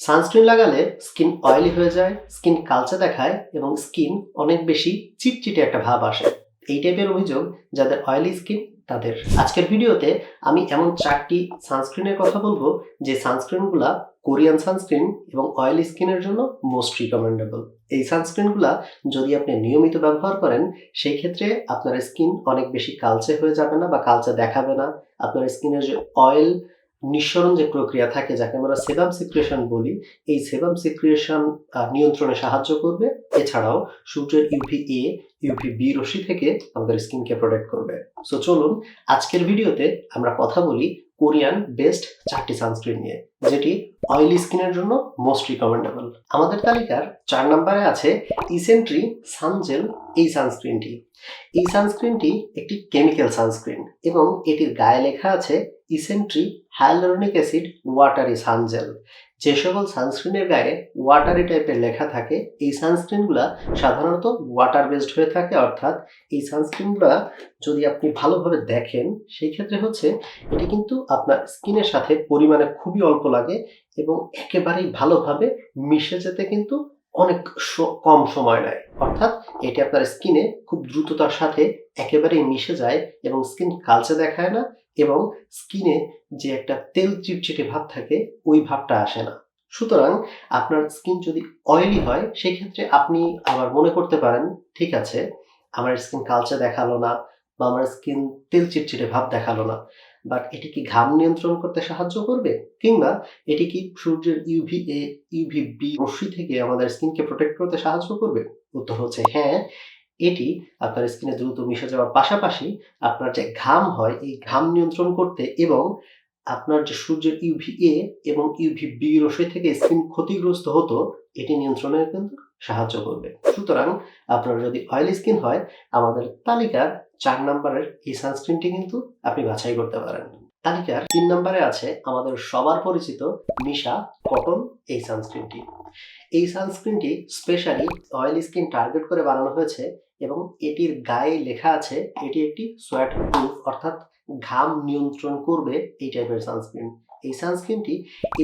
Sunscreen লাগালে skin oily হয়ে যায় স্কিন কালচে দেখায় এবং স্কিন অনেক বেশি চিটচিটে একটা ভাব আসে। এই টাইপের অভিযোগ যাদের অয়েলি স্কিন তাদের। আজকের ভিডিওতে আমি এমন চারটি সানস্ক্রিনের কথা বলব, যে সানস্ক্রিনগুলা কোরিয়ান সানস্ক্রিন এবং অয়েলি স্কিনের জন্য মোস্ট রিকমেন্ডেবল এই সানস্ক্রিনগুলা যদি আপনি নিয়মিত ব্যবহার করেন, সেই ক্ষেত্রে আপনার স্কিন অনেক বেশি কালচে হয়ে যাবে না বা কালচে দেখাবে না। আপনার স্কিনের যে অয়েল নিঃসরণ যে প্রক্রিয়া থাকে, যাকে আমরা সেবাম সিক্রিয়েশন বলি, এই সেবাম সিক্রিয়েশন নিয়ন্ত্রণে সাহায্য করবে। এছাড়াও সূর্যের ইউভি এ ইউভি বি রশ্মি থেকে আমাদের স্কিনকে প্রোটেক্ট করবে। সো চলুন আজকের ভিডিওতে আমরা কথা বলি কোরিয়ান বেস্ট চারটি সানস্ক্রিন নিয়ে, যেটি অয়েলি স্কিনের জন্য মোস্ট রিকমেন্ডেবল আমাদের তালিকার চার নম্বরে আছে ইসেন্ট্রি সানজেল এই সানস্ক্রিনটি এই সানস্ক্রিনটি একটি কেমিক্যাল সানস্ক্রিন এবং এটির গায়ে লেখা আছে Isntree hyaluronic acid, watery sun gel. যে সকল সানস্ক্রিনের গায়ে ওয়াটারি টাইপের লেখা থাকে, এই সানস্ক্রিনগুলো সাধারণত ওয়াটার বেসড হয়ে থাকে, অর্থাৎ এই সানস্ক্রিনগুলো যদি আপনি ভালোভাবে দেখেন, সেই ক্ষেত্রে হচ্ছে এটি কিন্তু আপনার স্কিনের সাথে পরিমাণে খুবই অল্প লাগে এবং একেবারেই ভালোভাবে মিশে যেতে কিন্তু অনেক কম সময় নেয়। অর্থাৎ এটি আপনার স্কিনে খুব দ্রুততার সাথে একেবারেই মিশে যায় এবং স্কিন কালচে দেখায় না এবং স্কিনে যে একটা তেল চিটচিটে ভাব থাকে, ওই ভাবটা আসে না। সুতরাং আপনার স্কিন যদি অয়েলি হয় সেই ক্ষেত্রে আপনি আবার মনে করতে পারেন, ঠিক আছে, আমার স্কিন কালচে দেখাল না বা আমার স্কিন তেল চিটচিটে ভাব দেখাল না। বাট এটি কি ঘাম নিয়ন্ত্রণ করতে সাহায্য করবে? কিংবা এটি কি সূর্যের ইউভি এ ইউভি বি রশ্মি থেকে আমাদের স্কিনকে প্রোটেক্ট করতে সাহায্য করবে? উত্তর হচ্ছে হ্যাঁ এটি আপনার স্কিনে দ্রুত মিশে যাওয়ার পাশাপাশি আপনার যে ঘাম হয়, এই ঘাম নিয়ন্ত্রণ করতে এবং আপনার যে সূর্যের ইউভি এ এবং ইউভি বি রশ্মি থেকে স্কিন ক্ষতিগ্রস্ত হতো, এটি নিয়ন্ত্রণে কিন্তু সাহায্য করবে। সুতরাং আপনার যদি অয়েলি স্কিন হয়, আমাদের তালিকার চার নম্বরের এই সানস্ক্রিনটি কিন্তু আপনি বাছাই করতে পারেন। তালিকার তিন নম্বরে আছে আমাদের সবার পরিচিত মিশা কটন, এই সানস্ক্রিনটি এই সানস্ক্রিনটি স্পেশালি অয়েলি স্কিন টার্গেট করে বানানো হয়েছে এবং এটির গায়ে লেখা আছে, এটি একটি সোয়াট প্রুফ অর্থাৎ ঘাম নিয়ন্ত্রণ করবে এই টাইপের সানস্ক্রিন এই সানস্ক্রিনটি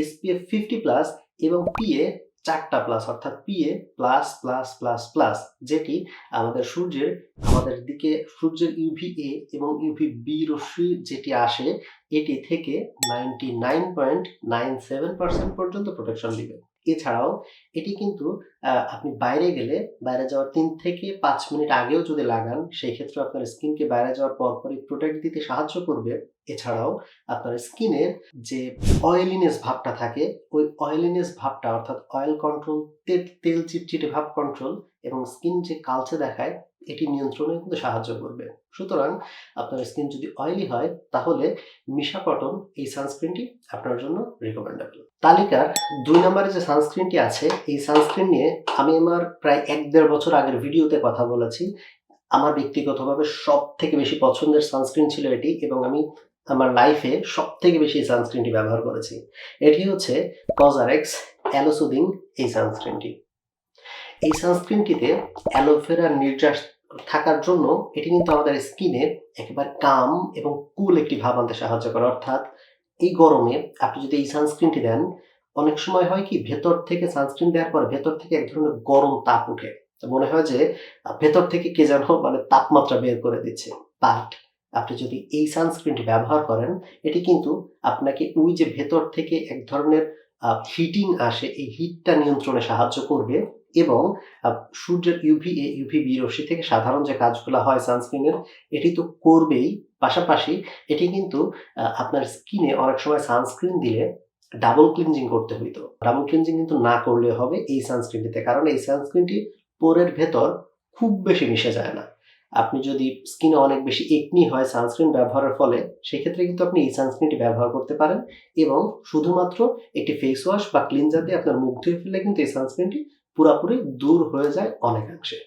এসপিএফ ফিফটি প্লাস এবং পিএ চারটা প্লাস অর্থাৎ PA plus plus plus plus যেটি আমাদের সূর্যের, আমাদের দিকে সূর্যের ইউভি এ এবং ইউভি বি রশ্মি যেটি আসে, এটি থেকে ninety nine point nine seven percent পর্যন্ত প্রোটেকশন দিবে। এছাড়াও এটি কিন্তু আপনি বাইরে গেলে বাইরে যাওয়ার তিন থেকে পাঁচ মিনিট আগেও যদি লাগান, সেই ক্ষেত্রে আপনার স্কিনকে বাইরে যাওয়ার পরপরই প্রোটেক্ট দিতে সাহায্য করবে। এছাড়াও আপনার স্কিনের যে অয়েলিনেস ভাবটা থাকে, ওই অয়েলিনেস ভাবটা অর্থাৎ অয়েল কন্ট্রোল তেল চিটচিটে ভাব কন্ট্রোল এবং স্কিন যে কালচে দেখায় এটি নিয়ন্ত্রণে কিন্তু সাহায্য করবে। সুতরাং আপনার স্কিন যদি অয়েলি হয়, তাহলে মিশা কটন এই সানস্ক্রিনটি আপনার জন্য রিকমেন্ডেবল তালিকার দুই নম্বরে যে সানস্ক্রিনটি আছে, এই সানস্ক্রিন নিয়ে আমি আমার প্রায় এক দেড় বছর আগের ভিডিওতে কথা বলেছি। আমার ব্যক্তিগতভাবে সব থেকে বেশি পছন্দের সানস্ক্রিন ছিল এটি এবং আমি আমার লাইফে সব থেকে বেশি এই সানস্ক্রিনটি ব্যবহার করেছি। এটি হচ্ছে কজারেক্স অ্যালোসুদিং এই সানস্ক্রিনটি এই সানস্ক্রিনটিতে অ্যালোভেরার নির্যাস থাকার জন্য এটি কিন্তু আমাদের স্কিনে একেবারে কাম এবং কুল একটি ভাব আনতে সাহায্য করে। অর্থাৎ এই গরমে আপনি যদি এই সানস্ক্রিনটি দেন, অনেক সময় হয় কি ভেতর থেকে সানস্ক্রিন দেওয়ার পর ভেতর থেকে এক ধরনের গরম তাপ উঠে মনে হয় যে ভেতর থেকে কে যেন মানে তাপমাত্রা বের করে দিচ্ছে। বাট আপনি যদি এই সানস্ক্রিনটি ব্যবহার করেন, এটি কিন্তু আপনাকে ওই যে ভেতর থেকে এক ধরনের হিটিং আসে, এই হিটটা নিয়ন্ত্রণে সাহায্য করবে। এবং সূর্যের ইউভি এ ইউভি বি রশ্মি থেকে সাধারণ যে কাজগুলো হয় সানস্ক্রিনের এটি তো করবেই। পাশাপাশি এটি কিন্তু আপনার স্কিনে অনেক সময় সানস্ক্রিন দিলে ডাবল ক্লিনজিং করতে হইতো ডাবল ক্লিনজিং কিন্তু না করলে হবে এই সানস্ক্রিনটিতে কারণ এই সানস্ক্রিনটি পোরের ভেতর খুব বেশি মিশে যায় না। আপনি যদি স্কিনে অনেক বেশি একনি হয় সানস্ক্রিন ব্যবহারের ফলে, সেক্ষেত্রে কিন্তু আপনি এই সানস্ক্রিনটি ব্যবহার করতে পারেন এবং শুধুমাত্র একটি ফেস ওয়াশ বা ক্লিনজার দিয়ে আপনার মুখ ধুয়ে ফেললে কিন্তু এই সানস্ক্রিনটি পুরোপুরি দূর হয়ে যায় অনেকাংশে।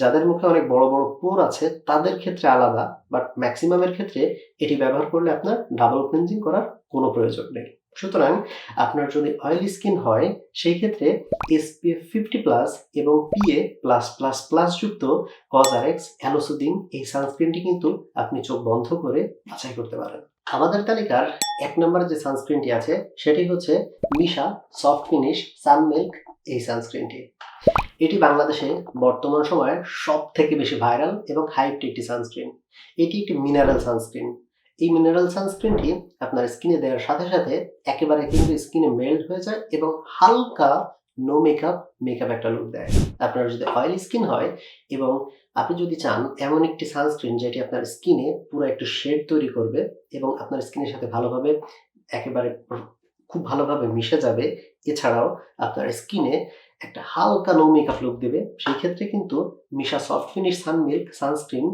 যাদের মুখে অনেক বড় বড় পোর আছে, তাদের ক্ষেত্রে আলাদা বাট ম্যাক্সিমামের ক্ষেত্রে এটি ব্যবহার করলে আপনার ডাবল ক্লিনজিং করার কোনো প্রয়োজন নেই। সুতরাং আপনার যদি অয়েলি স্কিন হয়, সেই ক্ষেত্রে এসপিএফ ফিফটি প্লাস এবং পিএ প্লাস প্লাস প্লাস যুক্ত কজারেক্স অ্যালোসুদিন এই সানস্ক্রিনটি কিন্তু আপনি চোখ বন্ধ করে বাছাই করতে পারেন। আমাদের তালিকার এক নম্বরে যে সানস্ক্রিনটি আছে, সেটি হচ্ছে মিশা সফট ফিনিশ সানমিল্ক এই সানস্ক্রিনটি এটি বাংলাদেশে বর্তমান সময়ে সব থেকে বেশি ভাইরাল এবং হাইপড একটি সানস্ক্রিন এটি একটি মিনারেল সানস্ক্রিন এই মিনারেল সানস্ক্রিনটি আপনার স্কিনে দেওয়ার সাথে সাথে একেবারে কিন্তু স্কিনে মেল্ট হয়ে যায় এবং হালকা নো মেকআপ মেকআপ একটা লুক দেয়। আপনার যদি অয়েলি স্কিন হয় এবং আপনি যদি চান এমন একটি সানস্ক্রিন যেটি আপনার স্কিনে পুরো একটা শেড তৈরি করবে এবং আপনার স্কিনের সাথে ভালোভাবে একেবারে খুব ভালোভাবে মিশে যাবে এছাড়াও আপনার স্কিনে একটা হালকা নো মেকআপ লুক দেবে। সেই ক্ষেত্রে কিন্তু Missha soft finish sun milk sunscreen,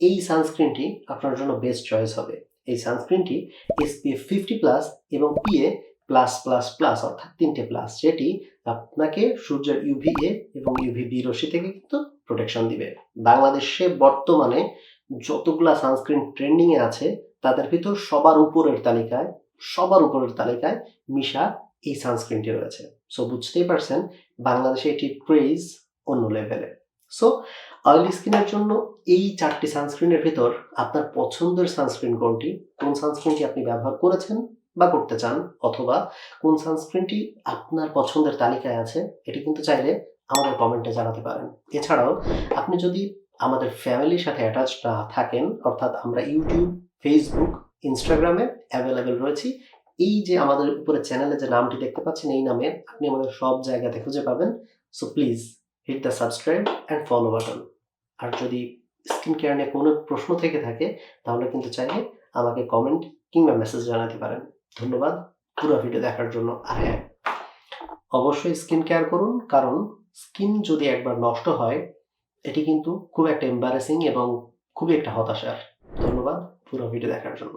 এই সানস্ক্রিনটি আপনার জন্য বেস্ট চয়েস হবে। এই সানস্ক্রিনটি এসপিএফ ফিফটি প্লাস এবং পিএ প্লাস প্লাস প্লাস অর্থাৎ তিনটে প্লাস যেটি আপনাকে সূর্যের ইউভিএ এবং ইউভিবি রশ্মি থেকে কিন্তু প্রোটেকশন দিবে। বাংলাদেশে বর্তমানে যতগুলা সানস্ক্রিন ট্রেন্ডিং এ আছে, তাদের ভিতর সবার উপরের তালিকায়, সবার উপরের তালিকায় মিশা এই সানস্ক্রিনটি রয়েছে। সো বুঝতেই পারছেন, বাংলাদেশে এটি ক্রেজ অন্য লেভেলে সো অয়েলি স্কিনের জন্য এই চারটি সানস্ক্রিনের ভিতর আপনার পছন্দের সানস্ক্রিন কোনটি? কোন সানস্ক্রিনটি আপনি ব্যবহার করেছেন বা করতে চান? অথবা কোন সানস্ক্রিনটি আপনার পছন্দের তালিকায় আছে? এটি কিন্তু চাইলে আমাদের কমেন্টে জানাতে পারেন। এছাড়াও, আপনি যদি আমাদের ফ্যামিলির সাথে অ্যাটাচ না থাকেন, অর্থাৎ আমরা ইউটিউব ফেসবুক ইনস্টাগ্রামে অ্যাভেলেবেল রয়েছি এই যে আমাদের উপরে চ্যানেলে যে নামটি দেখতে পাচ্ছেন, এই নামে আপনি আমাদের সব জায়গাতে খুঁজে পাবেন। So please hit the subscribe and follow button আর যদি স্কিন কেয়ার নিয়ে কোনো প্রশ্ন থেকে থাকে, তাহলে কিন্তু চাইলে আমাকে কমেন্ট কিংবা মেসেজ জানাতে পারেন। ধন্যবাদ পুরো ভিডিও দেখার জন্য। আর হ্যাঁ অবশ্যই স্কিন কেয়ার করুন, কারণ স্কিন যদি একবার নষ্ট হয়, এটি কিন্তু খুব একটা এম্বারেসিং এবং খুবই একটা হতাশার। ধন্যবাদ পুরো ভিডিও দেখার জন্য।